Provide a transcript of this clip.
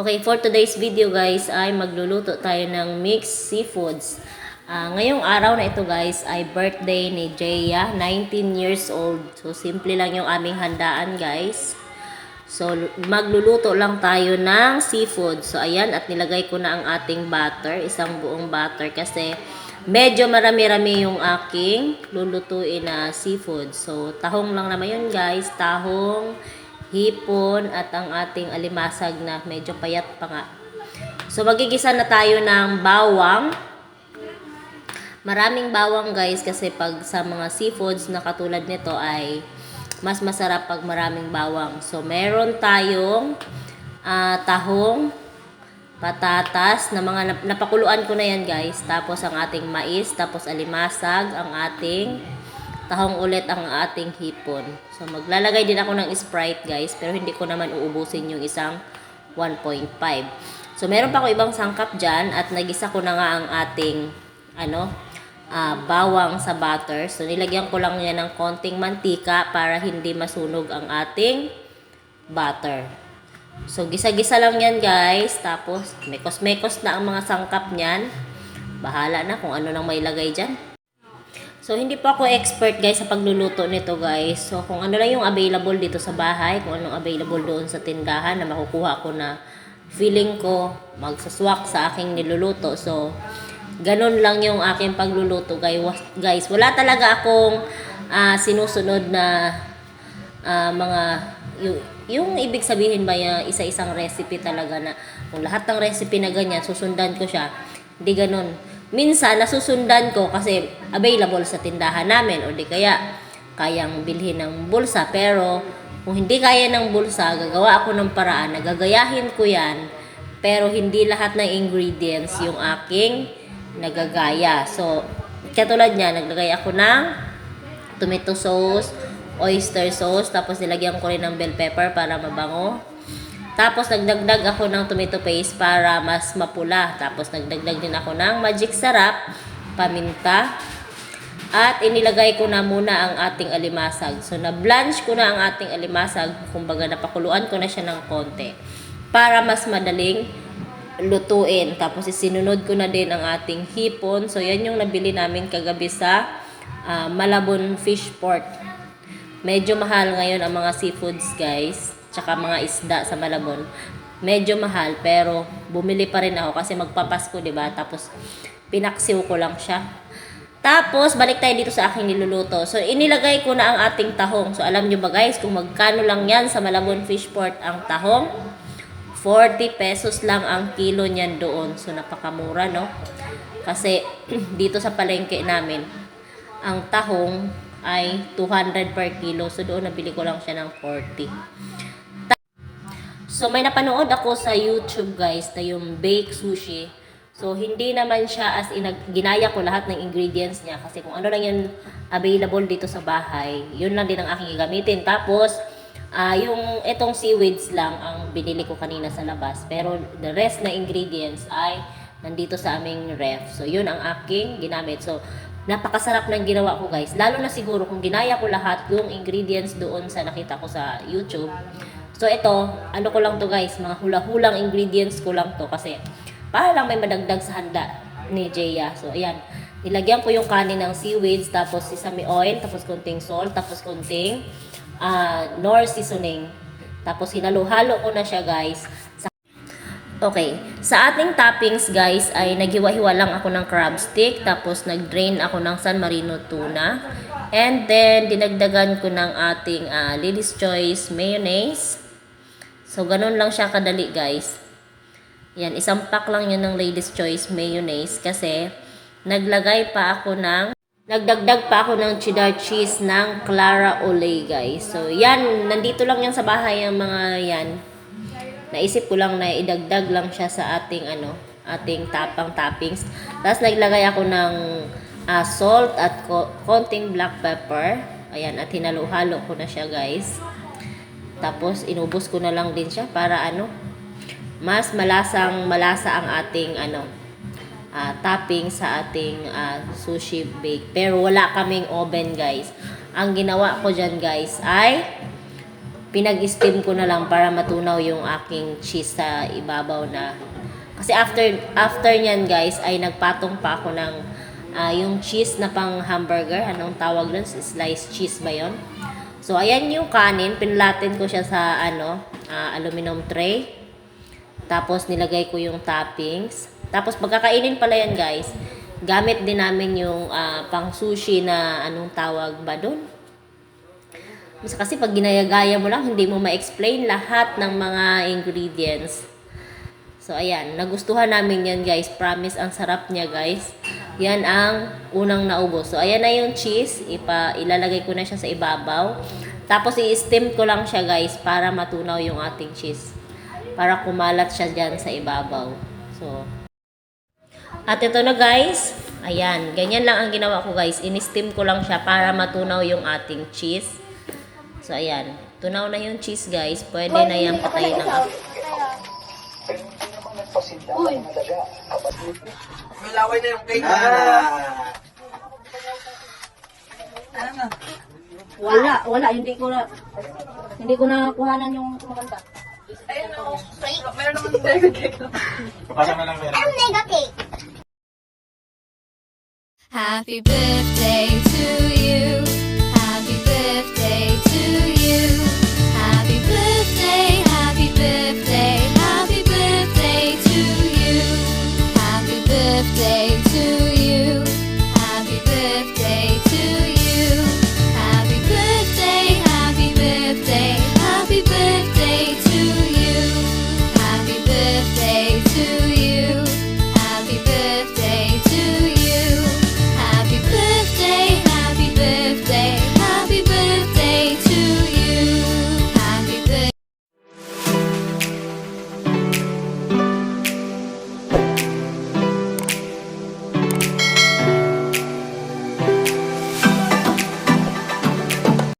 Okay, for today's video guys ay magluluto tayo ng mixed seafoods. Ah, ngayong araw na ito guys ay birthday ni Jaya, 19 years old. So simple lang yung aming handaan guys. So magluluto lang tayo ng seafood. So ayan at nilagay ko na ang ating butter, isang buong butter kasi medyo marami-rami yung aking lulutuin na seafood. So tahong lang naman yun guys, tahong hipon at ang ating alimasag na medyo payat pa nga. So magigisa na tayo ng bawang. Maraming bawang guys kasi pag sa mga seafoods na katulad nito ay mas masarap pag maraming bawang. So meron tayong ah, tahong, patatas na mga nap- napakuluan ko na yan guys. Tapos ang ating mais, tapos alimasag, ang ating tahong ulit ang ating hipon. So maglalagay din ako ng Sprite guys, pero hindi ko naman uubusin yung isang 1.5. So meron pa ako ibang sangkap dyan at nagisa ko na nga ang ating ano, ah, bawang sa butter. So nilagyan ko lang yan ng konting mantika para hindi masunog ang ating butter. So gisa-gisa lang yan guys. Tapos mekos-mekos na ang mga sangkap niyan. Bahala na kung ano nang may lagay dyan. So, hindi po ako expert guys sa pagluluto nito guys. So, kung ano lang yung available dito sa bahay, kung anong available doon sa tindahan na makukuha ko na feeling ko magsaswak sa aking niluluto. So, ganun lang yung aking pagluluto guys. Wala talaga akong ah, sinusunod na ah, mga yung, yung ibig sabihin ba yung isa-isang recipe talaga na kung lahat ng recipe na ganyan, susundan ko siya. Hindi ganun. Minsan, nasusundan ko kasi available sa tindahan namin o di kaya kayang bilhin ng bulsa. Pero kung hindi kaya ng bulsa, gagawa ako ng paraan, nagagayahin ko yan. Pero hindi lahat ng ingredients yung aking nagagaya. So, katulad niya, naglagay ako ng tomato sauce, oyster sauce, tapos nilagyan ko rin ng bell pepper para mabango. Tapos nagdagdag ako ng tomato paste para mas mapula. Tapos nagdagdag din ako ng magic sarap, paminta, at inilagay ko na muna ang ating alimasag. So na-blanch ko na ang ating alimasag, kumbaga napakuluan ko na siya ng konti para mas madaling lutuin. Tapos isinunod ko na din ang ating hipon. So yan yung nabili namin kagabi sa ah, Malabon Fish Port. Medyo mahal ngayon ang mga seafoods guys, tsaka mga isda sa Malabon. Medyo mahal pero bumili pa rin ako kasi magpapasko 'di ba? Tapos pinaksiw ko lang siya. Tapos balik tayo dito sa aking niluluto. So inilagay ko na ang ating tahong. So alam nyo ba guys kung magkano lang yan sa Malabon Fish Port ang tahong? 40 pesos lang ang kilo niyan doon. So napakamura no? Kasi dito sa palengke namin ang tahong ay 200 per kilo. So doon nabili ko lang siya ng 40. So may napanood ako sa YouTube guys na yung bake sushi. So hindi naman siya as in ginaya ko lahat ng ingredients niya kasi kung ano lang yung available dito sa bahay, yun lang din ang aking gagamitin. Tapos ah yung itong seaweeds lang ang binili ko kanina sa labas. Pero the rest na ingredients ay nandito sa aming ref. So yun ang aking ginamit. So napakasarap ng ginawa ko guys. Lalo na siguro kung ginaya ko lahat yung ingredients doon sa nakita ko sa YouTube. So ito, ano ko lang to guys, mga hula-hulang ingredients ko lang to kasi para lang may madagdag sa handa ni Jaya. So ayan, nilagyan ko yung kanin ng seaweeds, tapos sesame oil, tapos konting salt, tapos konting ah nor seasoning. Tapos hinalo-halo ko na siya guys. Okay, sa ating toppings guys ay naghiwa-hiwa lang ako ng crab stick tapos nag-drain ako ng San Marino tuna and then dinagdagan ko ng ating ah, Lily's Choice mayonnaise. So ganun lang siya kadali guys. Yan, isang pack lang yun ng Lady's Choice mayonnaise kasi naglagay pa ako ng nagdagdag pa ako ng cheddar cheese ng Clara Olay guys. So yan, nandito lang yan sa bahay ang mga yan naisip ko lang na idagdag lang siya sa ating ano, ating tapang toppings. Tapos naglagay ako ng ah, salt at ko- konting black pepper. Ayan, at hinalo-halo ko na siya, guys. Tapos inubos ko na lang din siya para ano, mas malasang malasa ang ating ano, ah, topping sa ating ah, sushi bake. Pero wala kaming oven, guys. Ang ginawa ko dyan, guys, ay pinag-steam ko na lang para matunaw yung aking cheese sa ibabaw na. Kasi after after niyan guys ay nagpatong pa ako ng ah, yung cheese na pang hamburger. Anong tawag doon? Sliced cheese ba yon? So ayan yung kanin, pinlatin ko siya sa ano, ah, aluminum tray. Tapos nilagay ko yung toppings. Tapos pagkakainin pala yan guys, gamit din namin yung ah, pang sushi na anong tawag ba doon? Mas kasi pag ginayagaya mo lang, hindi mo ma-explain lahat ng mga ingredients. So, ayan. Nagustuhan namin yan, guys. Promise, ang sarap niya, guys. Yan ang unang naubos. So, ayan na yung cheese. Ipa, ilalagay ko na siya sa ibabaw. Tapos, i-steam ko lang siya, guys, para matunaw yung ating cheese. Para kumalat siya dyan sa ibabaw. So, at ito na, guys. Ayan. Ganyan lang ang ginawa ko, guys. In-steam ko lang siya para matunaw yung ating cheese. So, ayan. Tunaw na yung cheese, guys. Pwede na yan patayin ng Uy. May laway na yung cake. Ah. Ano? Wala, wala. Hindi ko na, hindi ko na kuhanan yung maganda. Ayun o. Meron naman yung mega cake. Papasok na lang meron. Ang mega cake. Happy birthday to you. Happy birthday to you. Happy birthday